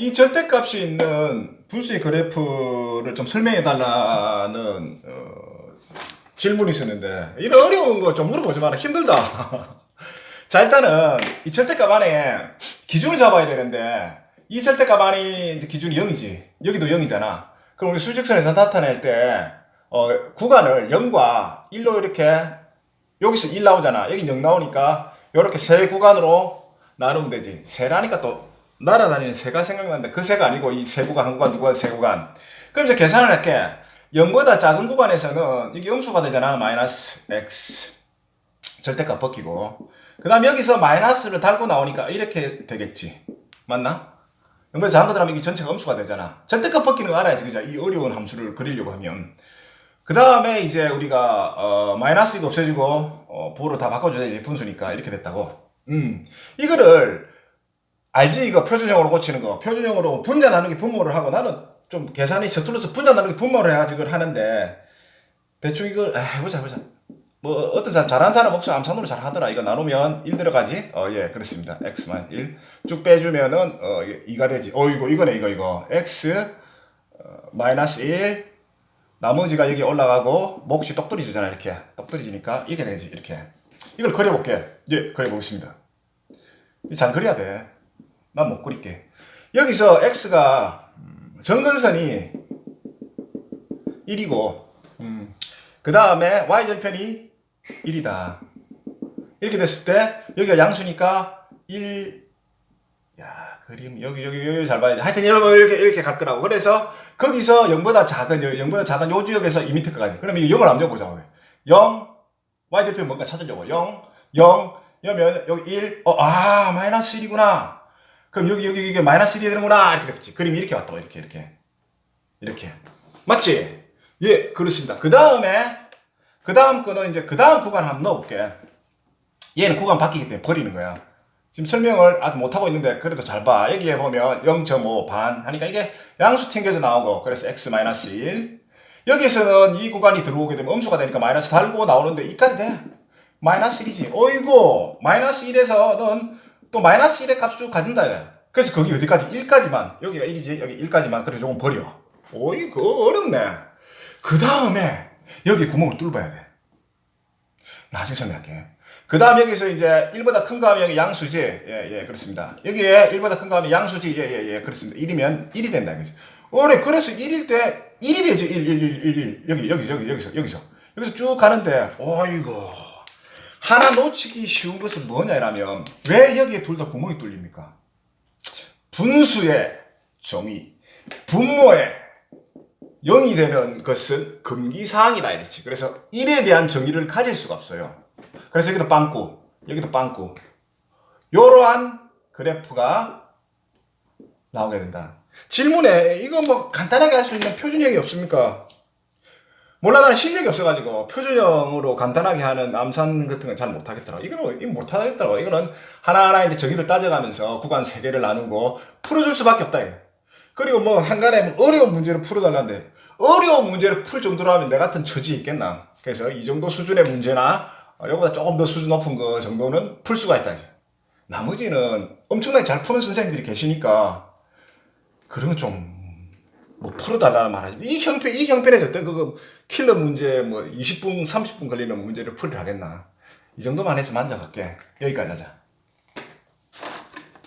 이 절대값이 있는 분수의 그래프를 좀 설명해 달라는 어, 질문이 있었는데 이런 어려운 거 좀 물어보지 마라 힘들다. 자 일단은 이 절대값 안에 기준을 잡아야 되는데 이 절대값 안에 이제 기준이 0이지 여기도 0이잖아. 그럼 우리 수직선에서 나타낼 때 어, 구간을 0과 1로 이렇게 여기서 1 나오잖아. 여기 0 나오니까 이렇게 세 구간으로 나누면 되지. 세라니까 또 날아다니는 새가 생각나는데 그 새가 아니고 이 세 구간 한 구간 두 구간 세 구간. 그럼 이제 계산을 할게. 0보다 작은 구간에서는 이게 음수가 되잖아. 마이너스 x 절대값 벗기고. 그 다음 여기서 마이너스를 달고 나오니까 이렇게 되겠지. 맞나? 0보다 작은 것들 하면 이게 전체가 음수가 되잖아. 절대값 벗기는 거 알아야지. 그죠? 이 어려운 함수를 그리려고 하면. 그 다음에 이제 우리가 어, 마이너스 이거 없애지고 어, 부호로 다 바꿔줘야 지 분수니까 이렇게 됐다고. 음 이거를 알지? 이거 표준형으로 고치는 거. 표준형으로 분자 나누기 분모를 하고 나는 좀 계산이 서툴러서 분자 나누기 분모를 해가지고 하는데 대충 이걸 아, 해보자 해보자. 뭐 어떤 사람 잘하는 사람 없어 암산으로 잘 하더라. 이거 나누면 1 들어가지? 어 예 그렇습니다. X 만 1쭉 빼주면은 어 2가 되지. 어 이거 이거네 이거 이거. X 어, 마이너스 1 나머지가 여기 올라가고 몫이 똑 떨어지잖아 이렇게. 똑 떨어지니까 이게 되지 이렇게. 이걸 그려볼게. 예 그려보겠습니다. 이잘 그려야 돼 난 못 그릴게 여기서 x가 음, 정근선이 1이고 그 다음에 y절편이 1이다 이렇게 됐을 때 여기가 양수니까 1 야, 그림 여기 여기 여기 잘 봐야 돼. 하여튼 여러분 이렇게 이렇게 갈 거라고. 그래서 거기서 0보다 작은 0보다 작은 요 지역에서 2m까지. 그러면 이 0을 한번 보자고. 0 y 대표 뭔가 찾으려고. 0 0 여면 여기 1. 어, 아, 마이너스 1이구나. 그럼 여기 여기 이게 마이너스 1이 되는구나. 이렇게 됐지. 그림이 이렇게 왔다고. 이렇게 이렇게. 이렇게. 맞지? 예, 그렇습니다. 그 다음에 그 다음 거는 이제 그 다음 구간 한번 넣어 볼게. 얘는 구간 바뀌기 때문에 버리는 거야. 지금 설명을 아직 못하고 있는데 그래도 잘 봐. 여기에 보면 0.5 반 하니까 이게 양수 튕겨져 나오고 그래서 x-1 여기에서는 이 구간이 들어오게 되면 음수가 되니까 마이너스 달고 나오는데 이까지 돼. 마이너스 1이지. 어이구 마이너스 1에서 는 또 마이너스 1의 값을 쭉 가진다. 얘. 그래서 거기 어디까지? 1까지만. 여기가 1이지. 여기 1까지만. 그래서 조금 버려. 오이 그거 어렵네. 그 다음에 여기 구멍을 뚫어야 돼. 나중에 설명할게. 그 다음 여기서 이제 1보다 큰 거 하면 여기 양수지. 예, 예, 그렇습니다. 여기에 1보다 큰 거 하면 양수지. 예, 예, 예, 그렇습니다. 1이면 1이 된다. 그지? 어래, 그래서 1일 때 1이 되죠. 1, 1, 1, 1, 1. 여기, 여기, 여기, 여기서, 여기서. 여기서 쭉 가는데, 어이구. 하나 놓치기 쉬운 것은 뭐냐, 이라면, 왜 여기에 둘 다 구멍이 뚫립니까? 분수의 정의, 분모의 0이 되는 것은 금기사항이다 이랬지. 그래서 1에 대한 정의를 가질 수가 없어요. 그래서 여기도 빵꾸, 여기도 빵꾸. 이러한 그래프가 나오게 된다. 질문에 이거 뭐 간단하게 할 수 있는 표준형이 없습니까? 몰라 나는 실력이 없어가지고 표준형으로 간단하게 하는 암산 같은 건 잘 못하겠더라고. 이거는 이거 못하겠더라고. 이거는 하나하나 이제 정의를 따져가면서 구간 세 개를 나누고 풀어줄 수밖에 없다. 이거. 그리고 뭐 한간에 뭐 어려운 문제를 풀어달라는데 어려운 문제를 풀 정도로 하면 내 같은 처지 있겠나. 그래서 이 정도 수준의 문제나 어, 이거보다 조금 더 수준 높은 거 정도는 풀 수가 있다. 나머지는 엄청나게 잘 푸는 선생님들이 계시니까 그런 건좀 뭐 풀어달라는 말 하지. 이 형편, 이 형편에서 어떤 그거 킬러 문제 뭐 20분, 30분 걸리는 문제를 풀을 하겠나. 이 정도만 해서 만족할게. 여기까지 하자.